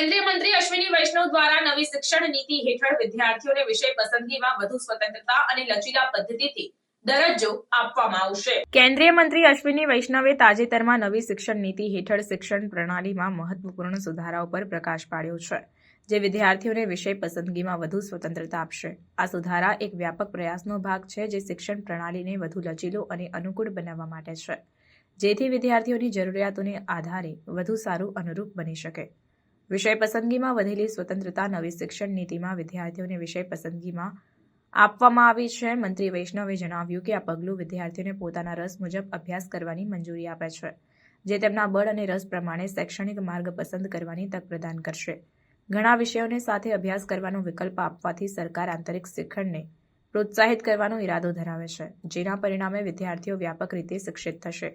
શિક્ષકો દ્વારા નવી શિક્ષણ નીતિ હેઠળ વિદ્યાર્થીઓને વિષય પસંદગીમાં વધુ સ્વતંત્રતા અને લચીલા પદ્ધતિથી કેન્દ્રીય મંત્રી અશ્વિની વૈષ્ણવે તાજેતરમાં નવી શિક્ષણ નીતિ હેઠળ શિક્ષણ પ્રણાલીમાં મહત્વપૂર્ણ સુધારાઓ પર પ્રકાશ પાડ્યો છે, જે વિદ્યાર્થીઓને વિષય પસંદગીમાં વધુ સ્વતંત્રતા આપશે. આ સુધારા એક વ્યાપક પ્રયાસનો ભાગ છે, જે શિક્ષણ પ્રણાલીને વધુ લચીલો અને અનુકૂળ બનાવવા માટે છે, જેથી વિદ્યાર્થીઓની જરૂરિયાતોને આધારે વધુ સારું અનુરૂપ બની શકે. વિષય પસંદગીમાં વધેલી સ્વતંત્રતા નવી શિક્ષણ નીતિમાં વિદ્યાર્થીઓને વિષય પસંદગીમાં આપવામાં આવી છે. મંત્રી વૈષ્ણવે જણાવ્યું કે આ પગલું વિદ્યાર્થીઓને પોતાના રસ મુજબ અભ્યાસ કરવાની મંજૂરી આપે છે, જે તેમના બળ અને રસ પ્રમાણે શૈક્ષણિક માર્ગ પસંદ કરવાની તક પ્રદાન કરશે. ઘણા વિષયોને સાથે અભ્યાસ કરવાનો વિકલ્પ આપવાથી સરકાર આંતરિક શિક્ષણને પ્રોત્સાહિત કરવાનો ઇરાદો ધરાવે છે, જેના પરિણામે વિદ્યાર્થીઓ વ્યાપક રીતે શિક્ષિત થશે.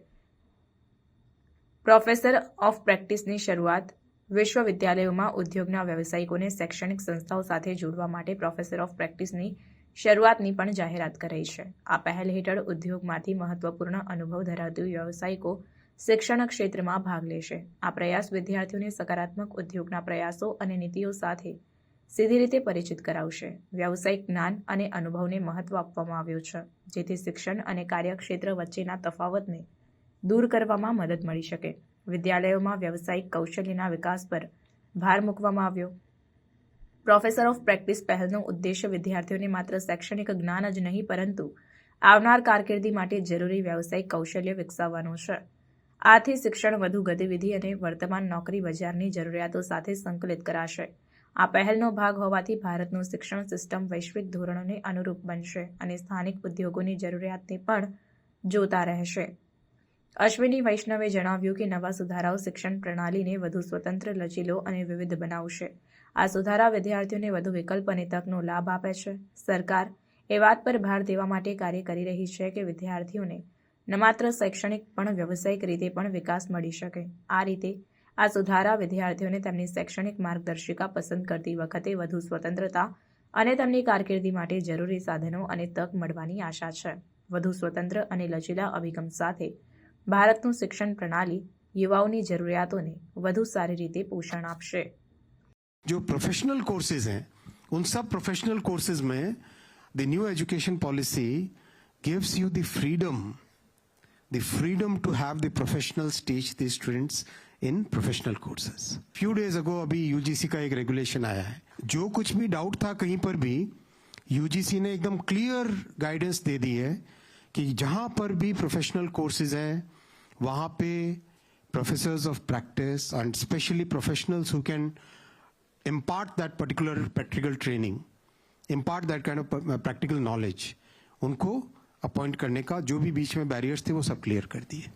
પ્રોફેસર ઓફ પ્રેક્ટિસની શરૂઆત વિશ્વવિદ્યાલયોમાં ઉદ્યોગના વ્યવસાયિકોને શૈક્ષણિક સંસ્થાઓ સાથે જોડવા માટે પ્રોફેસર ઓફ પ્રેક્ટિસની શરૂઆતની પણ જાહેરાત કરાઈ છે. આ પહેલ હેઠળ ઉદ્યોગમાંથી મહત્વપૂર્ણ અનુભવ ધરાવતી વ્યવસાયિકો શિક્ષણ ક્ષેત્રમાં ભાગ લેશે. આ પ્રયાસ વિદ્યાર્થીઓને સકારાત્મક ઉદ્યોગના પ્રયાસો અને નીતિઓ સાથે સીધી રીતે પરિચિત કરાવશે. વ્યવસાયિક જ્ઞાન અને અનુભવને મહત્વ આપવામાં આવ્યું છે, જેથી શિક્ષણ અને કાર્યક્ષેત્ર વચ્ચેના તફાવતને દૂર કરવામાં મદદ મળી શકે. વિદ્યાલયોમાં વ્યવસાયિક કૌશલ્યના વિકાસ પર ભાર મૂકવામાં આવ્યો. પ્રોફેસર ઓફ પ્રેક્ટિસ પહેલનો ઉદ્દેશ્ય વિદ્યાર્થીઓને માત્ર શૈક્ષણિક જ્ઞાન જ નહીં, પરંતુ આવનાર કારકિર્દી માટે જરૂરી વ્યવસાયિક કૌશલ્ય વિકસાવવાનો છે. આથી શિક્ષણ વધુ ગતિવિધિ અને વર્તમાન નોકરી બજારની જરૂરિયાતો સાથે સંકલિત કરાશે. આ પહેલનો ભાગ હોવાથી ભારતનું શિક્ષણ સિસ્ટમ વૈશ્વિક ધોરણોને અનુરૂપ બનશે અને સ્થાનિક ઉદ્યોગોની જરૂરિયાતને પણ જોતા રહેશે. અશ્વિની વૈષ્ણવે જણાવ્યું કે નવા સુધારાઓ શિક્ષણ પ્રણાલીને વધુ સ્વતંત્ર, લચીલો અને વિવિધ બનાવશે. આ સુધારા વિદ્યાર્થીઓને વધુ વિકલ્પ અને તકનો લાભ આપે છે. સરકાર એ વાત પર ભાર દેવા માટે કાર્ય કરી રહી છે કે વિદ્યાર્થીઓને ન માત્ર શૈક્ષણિક, પણ વ્યવસાયિક રીતે પણ વિકાસ મળી શકે. આ રીતે આ સુધારા વિદ્યાર્થીઓને તેમની શૈક્ષણિક માર્ગદર્શિકા પસંદ કરતી વખતે વધુ સ્વતંત્રતા અને તેમની કારકિર્દી માટે જરૂરી સાધનો અને તક મળવાની આશા છે. વધુ સ્વતંત્ર અને લચીલા અભિગમ સાથે ભારતનું શિક્ષણ પ્રણાલી યુવાઓની જરૂરિયાતોને વધુ સારી રીતે પોષણ આપશે जो प्रोफेशनल कोर्सेज हैं उन सब प्रोफेशनल कोर्सेज में the new education policy gives you the freedom the freedom to have the professionals teach the students in professional courses few days ago अभी यूजीसी का एक रेगुलेशन आया है जो कुछ भी डाउट था कहीं पर भी यूजीसी ने एकदम क्लियर गाइडेंस दे दी है कि जहां पर भी प्रोफेशनल कोर्सेज हैं वहाँ पे professors of practice and specially professionals who can impart that particular practical training impart that kind of practical knowledge उनको अपॉइंट करने का जो भी बीच में बैरियर्स थे वो सब क्लियर कर दिए।